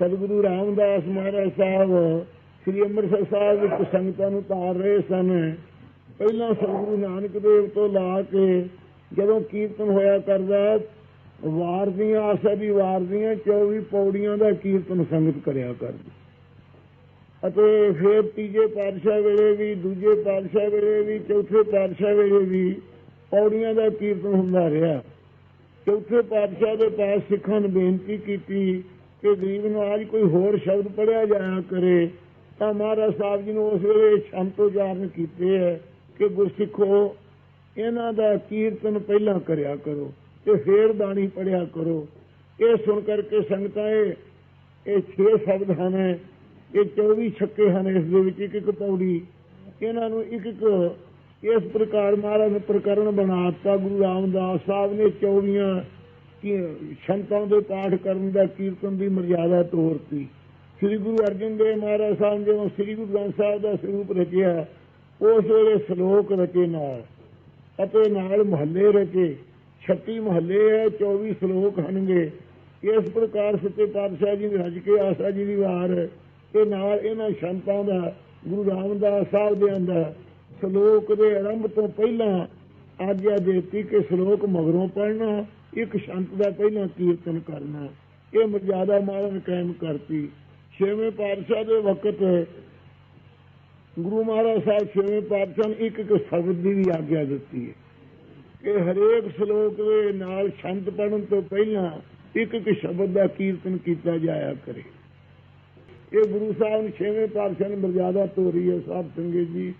ਸਤਿਗੁਰੂ ਰਾਮਦਾਸ ਮਹਾਰਾਜ ਸਾਹਿਬ, ਸ੍ਰੀ ਅੰਮ੍ਰਿਤਸਰ ਸਾਹਿਬ ਵਿੱਚ ਸੰਗਤਾਂ ਨੂੰ ਤਾਰ ਰਹੇ ਸਨ। ਪਹਿਲਾਂ ਸਤਿਗੁਰੂ ਨਾਨਕ ਦੇਵ ਤੋਂ ਲਾ ਕੇ ਜਦੋਂ ਕੀਰਤਨ ਹੋਇਆ ਕਰਦਾ, ਵਾਰ ਦੀਆਂ ਆਸਾ ਦੀ ਵਾਰ ਦੀਆਂ 24 ਪੌੜੀਆਂ ਦਾ ਕੀਰਤਨ ਸੰਗਤ ਕਰਿਆ ਕਰਦੀ। ਅਤੇ ਫਿਰ ਤੀਜੇ ਪਾਤਸ਼ਾਹ ਵੇਲੇ ਵੀ, ਦੂਜੇ ਪਾਤਸ਼ਾਹ ਵੇਲੇ ਵੀ, ਚੌਥੇ ਪਾਤਸ਼ਾਹ ਵੇਲੇ ਵੀ ਪੌੜੀਆਂ ਦਾ ਕੀਰਤਨ ਹੁੰਦਾ ਰਿਹਾ। ਚੌਥੇ ਪਾਤਸ਼ਾਹ ਦੇ ਪਾਸ ਸਿੱਖਾਂ ਨੇ ਬੇਨਤੀ ਕੀਤੀ ਕਿ ਗਰੀਬ ਨਵਾਜ ਕੋਈ ਹੋਰ ਸ਼ਬਦ ਪੜਿਆ ਜਾਇਆ ਕਰੇ, ਤਾਂ ਮਹਾਰਾਜ ਸਾਹਿਬ ਜੀ ਨੂੰ ਉਸ ਵੇਲੇ ਸ਼ੰਤ ਉਚਾਰਨ ਕੀਤੇ ਹੈ ਕਿ ਗੁਰਸਿੱਖੋ, ਇਹਨਾਂ ਦਾ ਕੀਰਤਨ ਪਹਿਲਾਂ ਕਰਿਆ ਕਰੋ ਤੇ ਫੇਰ ਬਾਣੀ ਪੜਿਆ ਕਰੋ। ਇਹ ਸੁਣ ਕਰਕੇ ਸੰਗਤਾਂ ਇਹ ਇਹ ਛੇ ਸ਼ਬਦ ਹਨ, ਇਹ 24 ਛੱਕੇ ਹਨ ਇਸ ਦੇ ਵਿੱਚ ਇੱਕ ਇੱਕ ਪੌੜੀ। ਇਹਨਾਂ ਨੂੰ ਇੱਕ ਇੱਕ ਇਸ ਪ੍ਰਕਾਰ ਮਹਾਰਾਜ ਨੇ ਪ੍ਰਕਰਨ ਬਣਾਤਾ ਗੁਰੂ ਰਾਮਦਾਸ ਸਾਹਿਬ ਨੇ 24 ਕਿ ਸੰਤਾਂ ਦੇ ਪਾਠ ਕਰਨ ਦਾ ਕੀਰਤਨ ਦੀ ਮਰਿਆਦਾ ਤੋਰਤੀ। ਸ੍ਰੀ ਗੁਰੂ ਅਰਜਨ ਦੇਵ ਮਹਾਰਾਜ ਸਾਹਿਬ ਨੇ ਜਦੋਂ ਸ੍ਰੀ ਗੁਰੂ ਗ੍ਰੰਥ ਸਾਹਿਬ ਦਾ ਸਰੂਪ ਰਚਿਆ, ਉਸ ਵੇਲੇ ਸ਼ਲੋਕ ਰਚੇ ਨਾਲ ਅਤੇ ਨਾਲ ਮਹੱਲੇ ਰਚੇ। 36 ਮਹੱਲੇ ਹੈ 24 ਸ਼ਲੋਕ ਹਨਗੇ। ਇਸ ਪ੍ਰਕਾਰ ਸੱਚੇ ਪਾਤਸ਼ਾਹ ਜੀ ਨੇ ਰਜ ਕੇ ਆਸਾ ਜੀ ਦੀ ਵਾਰ ਤੇ ਨਾਲ ਇਹਨਾਂ ਸੰਤਾਂ ਦਾ, ਗੁਰੂ ਰਾਮਦਾਸ ਸਾਹਿਬ ਦੇ ਅੰਦਰ ਸ਼ਲੋਕ ਦੇ ਆਰੰਭ ਤੋਂ ਪਹਿਲਾਂ ਆਗਿਆ ਦੇਤੀ ਕਿ ਸ਼ਲੋਕ ਮਗਰੋਂ ਪੜਨਾ ਇੱਕ ਸ਼ੰਤ ਦਾ ਪਹਿਲਾਂ ਕੀਰਤਨ ਕਰਨਾ। ਇਹ ਮਰਜ਼ਾਦਾ ਮਹਾਰਾਜ ਕਾਇਮ ਕਰਤੀ। ਛੇਵੇਂ ਪਾਤਸ਼ਾਹ ਦੇ ਵਕਤ ਗੁਰੂ ਮਹਾਰਾਜ ਸਾਹਿਬ ਛੇਵੇਂ ਪਾਤਸ਼ਾਹ ਨੇ ਇੱਕ ਇੱਕ ਸ਼ਬਦ ਦੀ ਵੀ ਆਗਿਆ ਦਿੱਤੀ ਹੈ। ਕਿ ਹਰੇਕ ਸ਼ਲੋਕ ਦੇ ਨਾਲ ਸ਼ੰਤ ਪੜਨ ਤੋਂ ਪਹਿਲਾਂ ਇੱਕ ਇੱਕ ਸ਼ਬਦ ਦਾ ਕੀਰਤਨ ਕੀਤਾ ਜਾਇਆ ਕਰੇ। ਇਹ ਗੁਰੂ ਸਾਹਿਬ ਨੇ ਛੇਵੇਂ ਪਾਤਸ਼ਾਹ ਨੇ ਮਰਜ਼ਾਦਾ ਤੋਰੀ ਹੈ ਸਾਹਿਬ ਸੰਗਤ ਜੀ।